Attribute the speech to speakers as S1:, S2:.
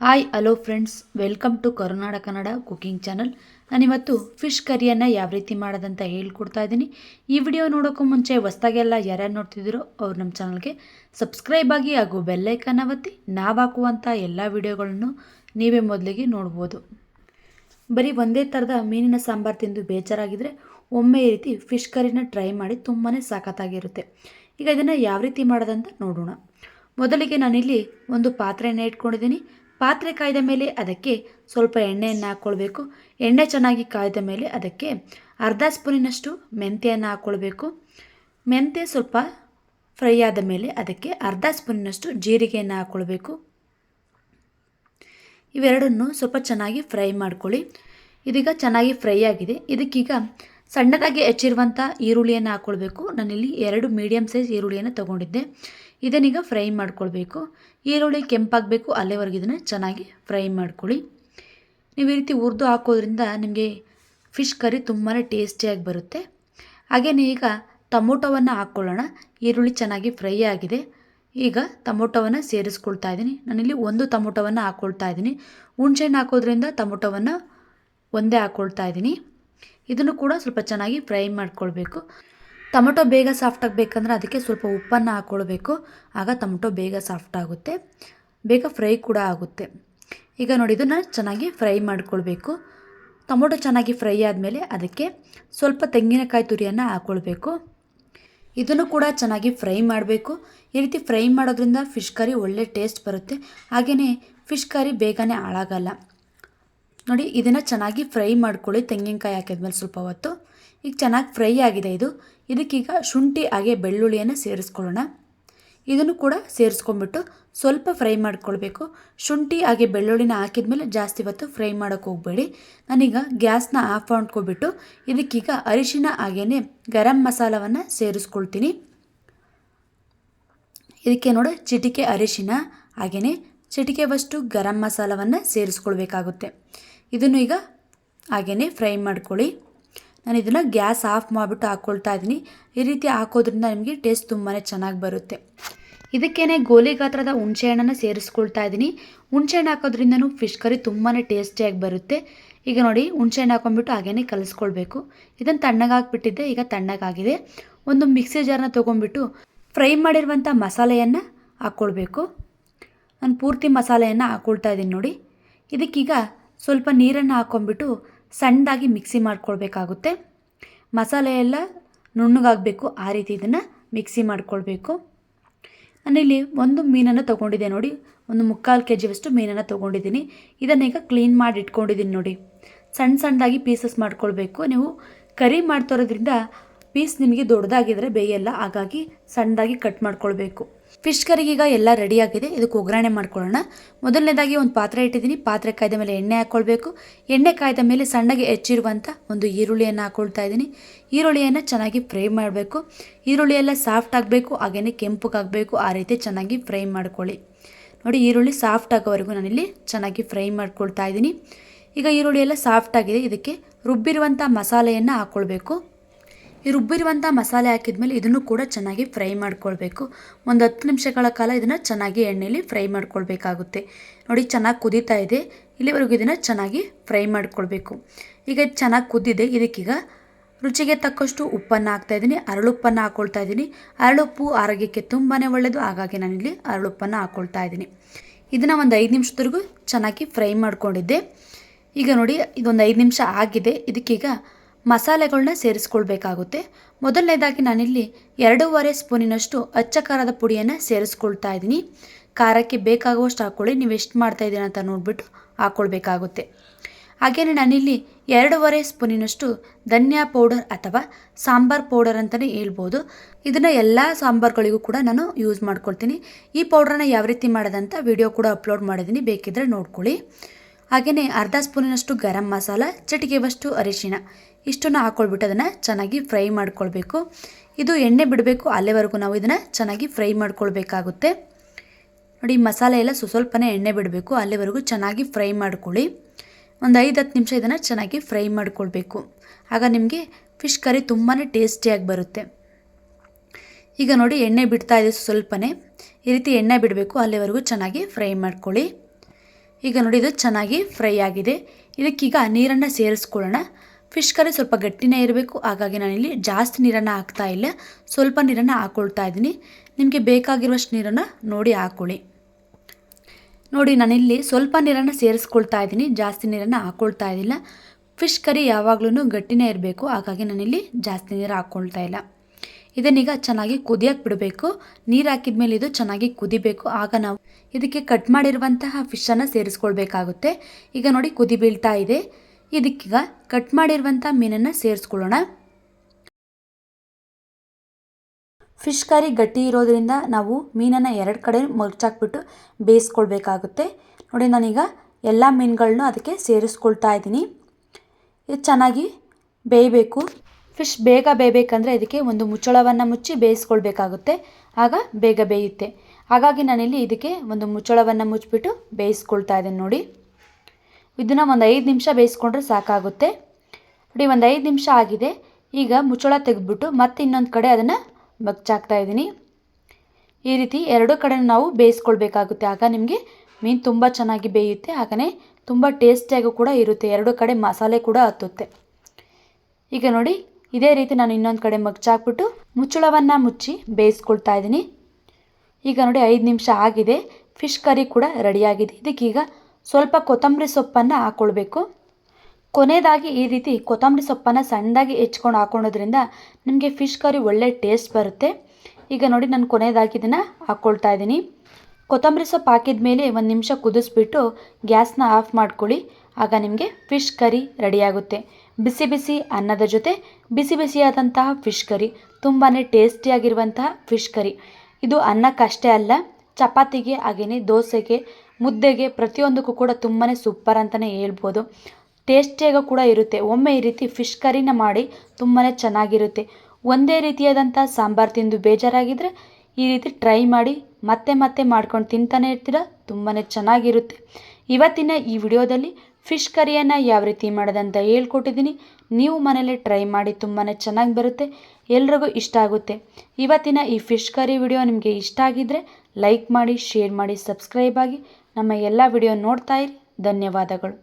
S1: Hi hello friends welcome to Karunada Kannada cooking channel ನಾನಿವತ್ತು fish ಕರಿಯನ್ನು ಯಾವ ರೀತಿ ಮಾಡೋದಂತ ಹೇಳ್ಕೊಡ್ತಾ ಇದ್ದೀನಿ. ಈ ವಿಡಿಯೋ ನೋಡೋಕ್ಕೂ ಮುಂಚೆ ಹೊಸ್ದಾಗೆಲ್ಲ ಯಾರ್ಯಾರು ನೋಡ್ತಿದ್ದೀರೋ ಅವ್ರು ನಮ್ಮ ಚಾನಲ್ಗೆ ಸಬ್ಸ್ಕ್ರೈಬ್ ಆಗಿ ಹಾಗೂ ಬೆಲ್ಲೈಕನ್ನ ಒತ್ತಿ ನಾವು ಹಾಕುವಂಥ ಎಲ್ಲ ವಿಡಿಯೋಗಳನ್ನು ನೀವೇ ಮೊದಲಿಗೆ ನೋಡ್ಬೋದು. ಬರೀ ಒಂದೇ ಥರದ ಮೀನಿನ ಸಾಂಬಾರು ತಿಂದು ಬೇಜಾರಾಗಿದ್ದರೆ ಒಮ್ಮೆ ಈ ರೀತಿ ಫಿಶ್ ಕರಿನ ಟ್ರೈ ಮಾಡಿ ತುಂಬಾ ಸಾಕತ್ತಾಗಿರುತ್ತೆ. ಈಗ ಇದನ್ನು ಯಾವ ರೀತಿ ಮಾಡೋದಂತ ನೋಡೋಣ. ಮೊದಲಿಗೆ ನಾನಿಲ್ಲಿ ಒಂದು ಪಾತ್ರೆಯನ್ನು ಇಟ್ಕೊಂಡಿದ್ದೀನಿ. ಪಾತ್ರೆ ಕಾಯ್ದ ಮೇಲೆ ಅದಕ್ಕೆ ಸ್ವಲ್ಪ ಎಣ್ಣೆಯನ್ನು ಹಾಕ್ಕೊಳ್ಬೇಕು ಎಣ್ಣೆ ಚೆನ್ನಾಗಿ ಕಾಯ್ದ ಮೇಲೆ ಅದಕ್ಕೆ ಅರ್ಧ ಸ್ಪೂನಿನಷ್ಟು ಮೆಂತ್ಯೆಯನ್ನು ಹಾಕ್ಕೊಳ್ಬೇಕು ಮೆಂತ್ಯ ಸ್ವಲ್ಪ ಫ್ರೈ ಆದ ಮೇಲೆ ಅದಕ್ಕೆ ಅರ್ಧ ಸ್ಪೂನಿನಷ್ಟು ಜೀರಿಗೆಯನ್ನು ಹಾಕ್ಕೊಳ್ಬೇಕು ಇವೆರಡನ್ನು ಸ್ವಲ್ಪ ಚೆನ್ನಾಗಿ ಫ್ರೈ ಮಾಡ್ಕೊಳ್ಳಿ. ಇದೀಗ ಚೆನ್ನಾಗಿ ಫ್ರೈ ಆಗಿದೆ. ಇದಕ್ಕೀಗ ಸಣ್ಣದಾಗಿ ಹೆಚ್ಚಿರುವಂಥ ಈರುಳ್ಳಿಯನ್ನು ಹಾಕ್ಕೊಳ್ಬೇಕು ನಾನಿಲ್ಲಿ ಎರಡು ಮೀಡಿಯಮ್ ಸೈಜ್ ಈರುಳ್ಳಿಯನ್ನು ತೊಗೊಂಡಿದ್ದೆ. ಇದನ್ನೀಗ ಫ್ರೈ ಮಾಡ್ಕೊಳ್ಬೇಕು. ಈರುಳ್ಳಿ ಕೆಂಪಾಗಬೇಕು, ಅಲ್ಲಿವರೆಗೂ ಇದನ್ನು ಚೆನ್ನಾಗಿ ಫ್ರೈ ಮಾಡ್ಕೊಳ್ಳಿ. ನೀವು ಈ ರೀತಿ ಹುರಿದು ಹಾಕೋದ್ರಿಂದ ನಿಮಗೆ ಫಿಶ್ ಕರಿ ತುಂಬಾ ಟೇಸ್ಟಿಯಾಗಿ ಬರುತ್ತೆ. ಹಾಗೆಯೇ ಈಗ ಟೊಮೊಟೊವನ್ನು ಹಾಕ್ಕೊಳ್ಳೋಣ ಈರುಳ್ಳಿ ಚೆನ್ನಾಗಿ ಫ್ರೈ ಆಗಿದೆ. ಈಗ ಟೊಮೊಟೊವನ್ನು ಸೇರಿಸ್ಕೊಳ್ತಾ ಇದ್ದೀನಿ. ನಾನಿಲ್ಲಿ ಒಂದು ಟೊಮೊಟೊವನ್ನು ಹಾಕ್ಕೊಳ್ತಾ ಇದ್ದೀನಿ. ಹುಣ್ಸೆಹಣ್ಣು ಹಾಕೋದ್ರಿಂದ ಟೊಮೊಟೊವನ್ನು ಒಂದೇ ಹಾಕ್ಕೊಳ್ತಾ ಇದ್ದೀನಿ. ಇದನ್ನು ಕೂಡ ಸ್ವಲ್ಪ ಚೆನ್ನಾಗಿ ಫ್ರೈ ಮಾಡ್ಕೊಳ್ಬೇಕು. ಟೊಮೊಟೊ ಬೇಗ ಸಾಫ್ಟ್ ಆಗಬೇಕಂದ್ರೆ ಅದಕ್ಕೆ ಸ್ವಲ್ಪ ಉಪ್ಪನ್ನು ಹಾಕ್ಕೊಳ್ಬೇಕು ಆಗ ಟೊಮೊಟೊ ಬೇಗ ಸಾಫ್ಟ್ ಆಗುತ್ತೆ. ಬೇಗ ಫ್ರೈ ಕೂಡ ಆಗುತ್ತೆ. ಈಗ ನೋಡಿ, ಇದನ್ನು ಚೆನ್ನಾಗಿ ಫ್ರೈ ಮಾಡ್ಕೊಳ್ಬೇಕು. ಟೊಮೊಟೊ ಚೆನ್ನಾಗಿ ಫ್ರೈ ಆದಮೇಲೆ ಅದಕ್ಕೆ ಸ್ವಲ್ಪ ತೆಂಗಿನಕಾಯಿ ತುರಿಯನ್ನು ಹಾಕ್ಕೊಳ್ಬೇಕು ಇದನ್ನು ಕೂಡ ಚೆನ್ನಾಗಿ ಫ್ರೈ ಮಾಡಬೇಕು. ಈ ರೀತಿ ಫ್ರೈ ಮಾಡೋದ್ರಿಂದ ಫಿಶ್ ಕರಿ ಒಳ್ಳೆ ಟೇಸ್ಟ್ ಬರುತ್ತೆ. ಹಾಗೆಯೇ ಫಿಶ್ ಕರಿ ಬೇಗನೆ ಹಾಳಾಗಲ್ಲ. ನೋಡಿ, ಇದನ್ನು ಚೆನ್ನಾಗಿ ಫ್ರೈ ಮಾಡ್ಕೊಳ್ಳಿ. ತೆಂಗಿನಕಾಯಿ ಹಾಕಿದ್ಮೇಲೆ ಸ್ವಲ್ಪ ಹೊತ್ತು. ಈಗ ಚೆನ್ನಾಗಿ ಫ್ರೈ ಆಗಿದೆ ಇದು. ಇದಕ್ಕೀಗ ಶುಂಠಿ, ಹಾಗೆ ಬೆಳ್ಳುಳ್ಳಿಯನ್ನು ಸೇರಿಸ್ಕೊಳ್ಳೋಣ. ಇದನ್ನು ಕೂಡ ಸೇರಿಸ್ಕೊಂಡ್ಬಿಟ್ಟು ಸ್ವಲ್ಪ ಫ್ರೈ ಮಾಡ್ಕೊಳ್ಬೇಕು. ಶುಂಠಿ, ಹಾಗೆ ಬೆಳ್ಳುಳ್ಳಿನ ಹಾಕಿದ ಮೇಲೆ ಜಾಸ್ತಿ ಹೊತ್ತು ಫ್ರೈ ಮಾಡೋಕ್ಕೆ ಹೋಗಬೇಡಿ. ನಾನೀಗ ಗ್ಯಾಸ್ನ ಆಫ್ ಮಾಡ್ಕೊಬಿಟ್ಟು ಇದಕ್ಕೀಗ ಅರಿಶಿನ ಹಾಗೆಯೇ ಗರಂ ಮಸಾಲವನ್ನು ಸೇರಿಸ್ಕೊಳ್ತೀನಿ. ಇದಕ್ಕೆ ನೋಡಿ, ಚಿಟಿಕೆ ಅರಿಶಿನ ಹಾಗೆಯೇ ಚಿಟಿಕೆವಷ್ಟು ಗರಂ ಮಸಾಲವನ್ನು ಸೇರಿಸ್ಕೊಳ್ಬೇಕಾಗುತ್ತೆ. ಇದನ್ನು ಈಗ ಹಾಗೆಯೇ ಫ್ರೈ ಮಾಡ್ಕೊಳ್ಳಿ. ನಾನು ಇದನ್ನು ಗ್ಯಾಸ್ ಆಫ್ ಮಾಡಿಬಿಟ್ಟು ಹಾಕ್ಕೊಳ್ತಾ ಇದ್ದೀನಿ. ಈ ರೀತಿ ಹಾಕೋದ್ರಿಂದ ನಿಮಗೆ ಟೇಸ್ಟ್ ತುಂಬಾ ಚೆನ್ನಾಗಿ ಬರುತ್ತೆ. ಇದಕ್ಕೇನೆ ಗೋಲಿ ಗಾತ್ರದ ಹುಣಸೆಹಣ್ಣನ್ನು ಸೇರಿಸ್ಕೊಳ್ತಾ ಇದ್ದೀನಿ. ಹುಣಸೆಹಣ್ಣು ಹಾಕೋದ್ರಿಂದನೂ ಫಿಶ್ ಕರಿ ತುಂಬಾ ಟೇಸ್ಟಿಯಾಗಿ ಬರುತ್ತೆ. ಈಗ ನೋಡಿ, ಹುಣಸೆಹಣ್ಣು ಹಾಕೊಂಡ್ಬಿಟ್ಟು ಹಾಗೇ ಕಲಿಸ್ಕೊಳ್ಬೇಕು. ಇದನ್ನು ತಣ್ಣಗಾಕ್ಬಿಟ್ಟಿದ್ದೆ ಈಗ ತಣ್ಣಗಾಗಿದೆ ಒಂದು ಮಿಕ್ಸಿ ಜಾರನ್ನ ತೊಗೊಂಡ್ಬಿಟ್ಟು ಫ್ರೈ ಮಾಡಿರುವಂಥ ಮಸಾಲೆಯನ್ನು ಹಾಕ್ಕೊಳ್ಬೇಕು ನಾನು ಪೂರ್ತಿ ಮಸಾಲೆಯನ್ನು ಹಾಕ್ಕೊಳ್ತಾ ಇದ್ದೀನಿ ನೋಡಿ. ಇದಕ್ಕೀಗ ಸ್ವಲ್ಪ ನೀರನ್ನು ಹಾಕ್ಕೊಂಬಿಟ್ಟು ಸಣ್ಣದಾಗಿ ಮಿಕ್ಸಿ ಮಾಡ್ಕೊಳ್ಬೇಕಾಗುತ್ತೆ. ಮಸಾಲೆ ಎಲ್ಲ ನುಣ್ಣಗಾಗಬೇಕು. ಆ ರೀತಿ ಇದನ್ನು ಮಿಕ್ಸಿ ಮಾಡಿಕೊಳ್ಬೇಕು. ನಾನಿಲ್ಲಿ ಒಂದು ಮೀನನ್ನು ತೊಗೊಂಡಿದ್ದೆ ನೋಡಿ. ಒಂದು ಮುಕ್ಕಾಲು ಕೆ ಜಿಯಷ್ಟು ಮೀನನ್ನು ತೊಗೊಂಡಿದ್ದೀನಿ. ಇದನ್ನೀಗ ಕ್ಲೀನ್ ಮಾಡಿ ಇಟ್ಕೊಂಡಿದ್ದೀನಿ ನೋಡಿ. ಸಣ್ಣ ಸಣ್ಣದಾಗಿ ಪೀಸಸ್ ಮಾಡ್ಕೊಳ್ಬೇಕು. ನೀವು ಕರಿ ಮಾಡ್ತಿರೋದ್ರಿಂದ ಪೀಸ್ ನಿಮಗೆ ದೊಡ್ಡದಾಗಿದ್ದರೆ ಬೇಯಲ್ಲ, ಹಾಗಾಗಿ ಸಣ್ಣದಾಗಿ ಕಟ್ ಮಾಡ್ಕೊಳ್ಬೇಕು. ಫಿಶ್ ಕರಿಗೀಗ ಎಲ್ಲ ರೆಡಿಯಾಗಿದೆ, ಇದಕ್ಕೆ ಒಗ್ಗರಣೆ ಮಾಡ್ಕೊಳ್ಳೋಣ. ಮೊದಲನೇದಾಗಿ ಒಂದು ಪಾತ್ರೆ ಇಟ್ಟಿದ್ದೀನಿ, ಪಾತ್ರೆ ಕಾಯ್ದ ಮೇಲೆ ಎಣ್ಣೆ ಹಾಕ್ಕೊಳ್ಬೇಕು ಎಣ್ಣೆ ಕಾಯ್ದ ಮೇಲೆ ಸಣ್ಣಗೆ ಹೆಚ್ಚಿರುವಂಥ ಒಂದು ಈರುಳ್ಳಿಯನ್ನು ಹಾಕ್ಕೊಳ್ತಾ ಇದ್ದೀನಿ. ಈರುಳ್ಳಿಯನ್ನು ಚೆನ್ನಾಗಿ ಫ್ರೈ ಮಾಡಬೇಕು. ಈರುಳ್ಳಿ ಎಲ್ಲ ಸಾಫ್ಟ್ ಆಗಬೇಕು ಹಾಗೆಯೇ ಕೆಂಪಗಾಗಬೇಕು ಆ ರೀತಿ ಚೆನ್ನಾಗಿ ಫ್ರೈ ಮಾಡ್ಕೊಳ್ಳಿ. ನೋಡಿ, ಈರುಳ್ಳಿ ಸಾಫ್ಟ್ ಆಗೋವರೆಗೂ ನಾನಿಲ್ಲಿ ಚೆನ್ನಾಗಿ ಫ್ರೈ ಮಾಡ್ಕೊಳ್ತಾ ಇದ್ದೀನಿ. ಈಗ ಈರುಳ್ಳಿ ಎಲ್ಲ ಸಾಫ್ಟ್ ಆಗಿದೆ, ಇದಕ್ಕೆ ರುಬ್ಬಿರುವಂಥ ಮಸಾಲೆಯನ್ನು ಹಾಕ್ಕೊಳ್ಬೇಕು ಈ ರುಬ್ಬಿರುವಂಥ ಮಸಾಲೆ ಹಾಕಿದ್ಮೇಲೆ ಇದನ್ನು ಕೂಡ ಚೆನ್ನಾಗಿ ಫ್ರೈ ಮಾಡ್ಕೊಳ್ಬೇಕು. ಒಂದು ಹತ್ತು ನಿಮಿಷಗಳ ಕಾಲ ಇದನ್ನು ಚೆನ್ನಾಗಿ ಎಣ್ಣೆಯಲ್ಲಿ ಫ್ರೈ ಮಾಡ್ಕೊಳ್ಬೇಕಾಗುತ್ತೆ. ನೋಡಿ ಚೆನ್ನಾಗಿ ಕುದೀತಾ ಇದೆ. ಇಲ್ಲಿವರೆಗೂ ಇದನ್ನು ಚೆನ್ನಾಗಿ ಫ್ರೈ ಮಾಡ್ಕೊಳ್ಬೇಕು. ಈಗ ಇದು ಚೆನ್ನಾಗಿ ಕುದ್ದಿದೆ. ಇದಕ್ಕೀಗ ರುಚಿಗೆ ತಕ್ಕಷ್ಟು ಉಪ್ಪನ್ನು ಹಾಕ್ತಾಯಿದ್ದೀನಿ ಅರಳುಪ್ಪನ್ನು ಹಾಕ್ಕೊಳ್ತಾ ಇದ್ದೀನಿ. ಅರಳುಪ್ಪು ಆರೋಗ್ಯಕ್ಕೆ ತುಂಬಾ ಒಳ್ಳೆಯದು ಹಾಗಾಗಿ ನಾನಿಲ್ಲಿ ಅರಳುಪ್ಪನ್ನು ಹಾಕ್ಕೊಳ್ತಾ ಇದ್ದೀನಿ. ಇದನ್ನು ಒಂದು ಐದು ನಿಮಿಷದವರೆಗೂ ಚೆನ್ನಾಗಿ ಫ್ರೈ ಮಾಡಿಕೊಂಡಿದ್ದೆ. ಈಗ ನೋಡಿ, ಇದೊಂದು ಐದು ನಿಮಿಷ ಆಗಿದೆ. ಇದಕ್ಕೀಗ ಮಸಾಲೆಗಳನ್ನ ಸೇರಿಸ್ಕೊಳ್ಬೇಕಾಗುತ್ತೆ. ಮೊದಲನೇದಾಗಿ ನಾನಿಲ್ಲಿ ಎರಡೂವರೆ ಸ್ಪೂನಿನಷ್ಟು ಅಚ್ಚ ಖಾರದ ಪುಡಿಯನ್ನು ಸೇರಿಸ್ಕೊಳ್ತಾ ಇದ್ದೀನಿ. ಖಾರಕ್ಕೆ ಬೇಕಾಗುವಷ್ಟು ಹಾಕ್ಕೊಳ್ಳಿ. ನೀವು ಎಷ್ಟು ಮಾಡ್ತಾಯಿದ್ದೀರ ಅಂತ ನೋಡಿಬಿಟ್ಟು ಹಾಕ್ಕೊಳ್ಬೇಕಾಗುತ್ತೆ. ಹಾಗೆಯೇ ನಾನಿಲ್ಲಿ ಎರಡೂವರೆ ಸ್ಪೂನಿನಷ್ಟು ಧನಿಯಾ ಪೌಡರ್ ಅಥವಾ ಸಾಂಬಾರ್ ಪೌಡರ್ ಅಂತಲೇ ಹೇಳ್ಬೋದು. ಇದನ್ನು ಎಲ್ಲ ಸಾಂಬಾರುಗಳಿಗೂ ಕೂಡ ನಾನು ಯೂಸ್ ಮಾಡ್ಕೊಳ್ತೀನಿ. ಈ ಪೌಡ್ರನ್ನ ಯಾವ ರೀತಿ ಮಾಡೋದಂತ ವಿಡಿಯೋ ಕೂಡ ಅಪ್ಲೋಡ್ ಮಾಡಿದ್ದೀನಿ. ಬೇಕಿದ್ದರೆ ನೋಡ್ಕೊಳ್ಳಿ. ಹಾಗೆಯೇ ಅರ್ಧ ಸ್ಪೂನಿನಷ್ಟು ಗರಂ ಮಸಾಲ ಚಿಟಿಕೆವಷ್ಟು ಅರಿಶಿನ ಇಷ್ಟನ್ನು ಹಾಕ್ಕೊಳ್ಬಿಟ್ಟು ಅದನ್ನು ಚೆನ್ನಾಗಿ ಫ್ರೈ ಮಾಡ್ಕೊಳ್ಬೇಕು. ಇದು ಎಣ್ಣೆ ಬಿಡಬೇಕು ಅಲ್ಲೇವರೆಗೂ ನಾವು ಇದನ್ನು ಚೆನ್ನಾಗಿ ಫ್ರೈ ಮಾಡ್ಕೊಳ್ಬೇಕಾಗುತ್ತೆ. ನೋಡಿ, ಮಸಾಲೆ ಎಲ್ಲ ಸ್ವಲ್ಪನೇ ಎಣ್ಣೆ ಬಿಡಬೇಕು, ಅಲ್ಲಿವರೆಗೂ ಚೆನ್ನಾಗಿ ಫ್ರೈ ಮಾಡ್ಕೊಳ್ಳಿ. ಒಂದು ಐದು ಹತ್ತು ನಿಮಿಷ ಇದನ್ನು ಚೆನ್ನಾಗಿ ಫ್ರೈ ಮಾಡ್ಕೊಳ್ಬೇಕು. ಆಗ ನಿಮಗೆ ಫಿಶ್ ಕರಿ ತುಂಬಾ ಟೇಸ್ಟಿಯಾಗಿ ಬರುತ್ತೆ. ಈಗ ನೋಡಿ, ಎಣ್ಣೆ ಬಿಡ್ತಾ ಇದೆ ಸ್ವಲ್ಪನೇ ಈ ರೀತಿ ಎಣ್ಣೆ ಬಿಡಬೇಕು, ಅಲ್ಲಿವರೆಗೂ ಚೆನ್ನಾಗಿ ಫ್ರೈ ಮಾಡ್ಕೊಳ್ಳಿ. ಈಗ ನೋಡಿ, ಇದು ಚೆನ್ನಾಗಿ ಫ್ರೈ ಆಗಿದೆ. ಇದಕ್ಕೀಗ ನೀರನ್ನು ಸೇರಿಸ್ಕೊಳ್ಳೋಣ. ಫಿಶ್ ಕರಿ ಸ್ವಲ್ಪ ಗಟ್ಟಿನೇ ಇರಬೇಕು. ಹಾಗಾಗಿ ನಾನಿಲ್ಲಿ ಜಾಸ್ತಿ ನೀರನ್ನು ಹಾಕ್ತಾ ಇಲ್ಲ. ಸ್ವಲ್ಪ ನೀರನ್ನು ಹಾಕ್ಕೊಳ್ತಾ ಇದ್ದೀನಿ. ನಿಮಗೆ ಬೇಕಾಗಿರುವಷ್ಟು ನೀರನ್ನು ನೋಡಿ ಹಾಕ್ಕೊಳ್ಳಿ ನೋಡಿ, ನಾನಿಲ್ಲಿ ಸ್ವಲ್ಪ ನೀರನ್ನು ಸೇರಿಸ್ಕೊಳ್ತಾ ಇದ್ದೀನಿ. ಜಾಸ್ತಿ ನೀರನ್ನು ಹಾಕ್ಕೊಳ್ತಾ ಇದ್ದಿಲ್ಲ ಫಿಶ್ ಕರಿ ಯಾವಾಗಲೂ ಗಟ್ಟಿನೇ ಇರಬೇಕು. ಹಾಗಾಗಿ ನಾನಿಲ್ಲಿ ಜಾಸ್ತಿ ನೀರು ಹಾಕ್ಕೊಳ್ತಾ ಇಲ್ಲ. ಇದನ್ನೀಗ ಚೆನ್ನಾಗಿ ಕುದಿಯಕ್ಕೆ ಬಿಡಬೇಕು. ನೀರು ಹಾಕಿದ ಮೇಲೆ ಇದು ಚೆನ್ನಾಗಿ ಕುದಿಬೇಕು. ಆಗ ನಾವು ಇದಕ್ಕೆ ಕಟ್ ಮಾಡಿರುವಂತಹ ಫಿಶನ್ನು ಸೇರಿಸ್ಕೊಳ್ಬೇಕಾಗುತ್ತೆ. ಈಗ ನೋಡಿ ಕುದಿ ಬೀಳ್ತಾ ಇದೆ. ಇದಕ್ಕೀಗ ಕಟ್ ಮಾಡಿರುವಂಥ ಮೀನನ್ನು ಸೇರಿಸ್ಕೊಳ್ಳೋಣ. ಫಿಶ್ ಕರಿ ಗಟ್ಟಿ ಇರೋದ್ರಿಂದ ನಾವು ಮೀನನ್ನು ಎರಡು ಕಡೆ ಮಗ್ಚಾಕ್ಬಿಟ್ಟು ಬೇಯಿಸ್ಕೊಳ್ಬೇಕಾಗುತ್ತೆ. ನೋಡಿ ನಾನೀಗ ಎಲ್ಲ ಮೀನುಗಳನ್ನೂ ಅದಕ್ಕೆ ಸೇರಿಸ್ಕೊಳ್ತಾ ಇದ್ದೀನಿ. ಇದು ಚೆನ್ನಾಗಿ ಬೇಯಬೇಕು. ಫಿಶ್ ಬೇಗ ಬೇಯಬೇಕಂದ್ರೆ ಇದಕ್ಕೆ ಒಂದು ಮುಚ್ಚಳವನ್ನು ಮುಚ್ಚಿ ಬೇಯಿಸ್ಕೊಳ್ಬೇಕಾಗುತ್ತೆ. ಆಗ ಬೇಗ ಬೇಯುತ್ತೆ. ಹಾಗಾಗಿ ನಾನಿಲ್ಲಿ ಇದಕ್ಕೆ ಒಂದು ಮುಚ್ಚಳವನ್ನು ಮುಚ್ಚಿಬಿಟ್ಟು ಬೇಯಿಸ್ಕೊಳ್ತಾ ಇದ್ದೀನಿ ನೋಡಿ. ಇದನ್ನು ಒಂದು ಐದು ನಿಮಿಷ ಬೇಯಿಸ್ಕೊಂಡ್ರೆ ಸಾಕಾಗುತ್ತೆ. ನೋಡಿ, ಒಂದು ಐದು ನಿಮಿಷ ಆಗಿದೆ. ಈಗ ಮುಚ್ಚಳ ತೆಗೆದ್ಬಿಟ್ಟು ಮತ್ತೆ ಇನ್ನೊಂದು ಕಡೆ ಅದನ್ನು ಮಗ್ಚಾಕ್ತಾ ಇದ್ದೀನಿ. ಈ ರೀತಿ ಎರಡು ಕಡೆ ನಾವು ಬೇಯಿಸ್ಕೊಳ್ಬೇಕಾಗುತ್ತೆ. ಆಗ ನಿಮಗೆ ಮೀನು ತುಂಬ ಚೆನ್ನಾಗಿ ಬೇಯುತ್ತೆ. ಹಾಗೆಯೇ ತುಂಬ ಟೇಸ್ಟಿಯಾಗೂ ಕೂಡ ಇರುತ್ತೆ. ಎರಡು ಕಡೆ ಮಸಾಲೆ ಕೂಡ ಹತ್ತುತ್ತೆ. ಈಗ ನೋಡಿ ಇದೇ ರೀತಿ ನಾನು ಇನ್ನೊಂದು ಕಡೆ ಮಗ್ಚಾಕ್ಬಿಟ್ಟು ಮುಚ್ಚಳವನ್ನು ಮುಚ್ಚಿ ಬೇಯಿಸ್ಕೊಳ್ತಾ ಇದ್ದೀನಿ. ಈಗ ನೋಡಿ ಐದು ನಿಮಿಷ ಆಗಿದೆ. ಫಿಶ್ ಕರಿ ಕೂಡ ರೆಡಿಯಾಗಿದೆ. ಇದಕ್ಕೀಗ ಸ್ವಲ್ಪ ಕೊತ್ತಂಬರಿ ಸೊಪ್ಪನ್ನು ಹಾಕ್ಕೊಳ್ಬೇಕು ಕೊನೆಯದಾಗಿ ಈ ರೀತಿ ಕೊತ್ತಂಬರಿ ಸೊಪ್ಪನ್ನು ಸಣ್ಣದಾಗಿ ಹೆಚ್ಕೊಂಡು ಹಾಕ್ಕೊಳೋದ್ರಿಂದ ನಿಮಗೆ ಫಿಶ್ ಕರಿ ಒಳ್ಳೆ ಟೇಸ್ಟ್ ಬರುತ್ತೆ. ಈಗ ನೋಡಿ ನಾನು ಕೊನೆಯದಾಗಿ ಇದನ್ನು ಹಾಕ್ಕೊಳ್ತಾ ಇದ್ದೀನಿ. ಕೊತ್ತಂಬರಿ ಸೊಪ್ಪು ಹಾಕಿದ ಮೇಲೆ ಒಂದು ನಿಮಿಷ ಕುದಿಸ್ಬಿಟ್ಟು ಗ್ಯಾಸ್ನ ಆಫ್ ಮಾಡ್ಕೊಳ್ಳಿ. ಆಗ ನಿಮಗೆ ಫಿಶ್ ಕರಿ ರೆಡಿಯಾಗುತ್ತೆ ಬಿಸಿ ಬಿಸಿ ಅನ್ನದ ಜೊತೆ ಬಿಸಿ ಬಿಸಿಯಾದಂತಹ ಫಿಶ್ ಕರಿ ತುಂಬಾ ಟೇಸ್ಟಿಯಾಗಿರುವಂತಹ ಫಿಶ್ ಕರಿ. ಇದು ಅನ್ನಕ್ಕಷ್ಟೇ ಅಲ್ಲ, ಚಪಾತಿಗೆ ಹಾಗೆಯೇ ದೋಸೆಗೆ, ಮುದ್ದೆಗೆ ಪ್ರತಿಯೊಂದಕ್ಕೂ ಕೂಡ ತುಂಬಾ ಸೂಪರ್ ಅಂತಲೇ ಹೇಳ್ಬೋದು. ಟೇಸ್ಟಿಯಾಗೂ ಕೂಡ ಇರುತ್ತೆ. ಒಮ್ಮೆ ಈ ರೀತಿ ಫಿಶ್ ಕರಿನ ಮಾಡಿ ತುಂಬಾ ಚೆನ್ನಾಗಿರುತ್ತೆ. ಒಂದೇ ರೀತಿಯಾದಂಥ ಸಾಂಬಾರು ತಿಂದು ಬೇಜಾರಾಗಿದ್ದರೆ ಈ ರೀತಿ ಟ್ರೈ ಮಾಡಿ ಮತ್ತೆ ಮತ್ತೆ ಮಾಡ್ಕೊಂಡು ತಿಂತಾನೆ ಇರ್ತೀರ ತುಂಬಾ ಚೆನ್ನಾಗಿರುತ್ತೆ. ಇವತ್ತಿನ ಈ ವಿಡಿಯೋದಲ್ಲಿ ಫಿಶ್ ಕರಿಯನ್ನು ಯಾವ ರೀತಿ ಮಾಡೋದಂತ ಹೇಳ್ಕೊಟ್ಟಿದ್ದೀನಿ. ನೀವು ಮನೇಲಿ ಟ್ರೈ ಮಾಡಿ ತುಂಬಾ ಚೆನ್ನಾಗಿ ಬರುತ್ತೆ, ಎಲ್ರಿಗೂ ಇಷ್ಟ ಆಗುತ್ತೆ. ಇವತ್ತಿನ ಈ ಫಿಶ್ ಕರಿ ವಿಡಿಯೋ ನಿಮಗೆ ಇಷ್ಟ ಆಗಿದ್ದರೆ ಲೈಕ್ ಮಾಡಿ, ಶೇರ್ ಮಾಡಿ, ಸಬ್ಸ್ಕ್ರೈಬ್ ಆಗಿ ನಮ್ಮ ಎಲ್ಲ ವಿಡಿಯೋ ನೋಡ್ತಾ ಇರಿ. ಧನ್ಯವಾದಗಳು.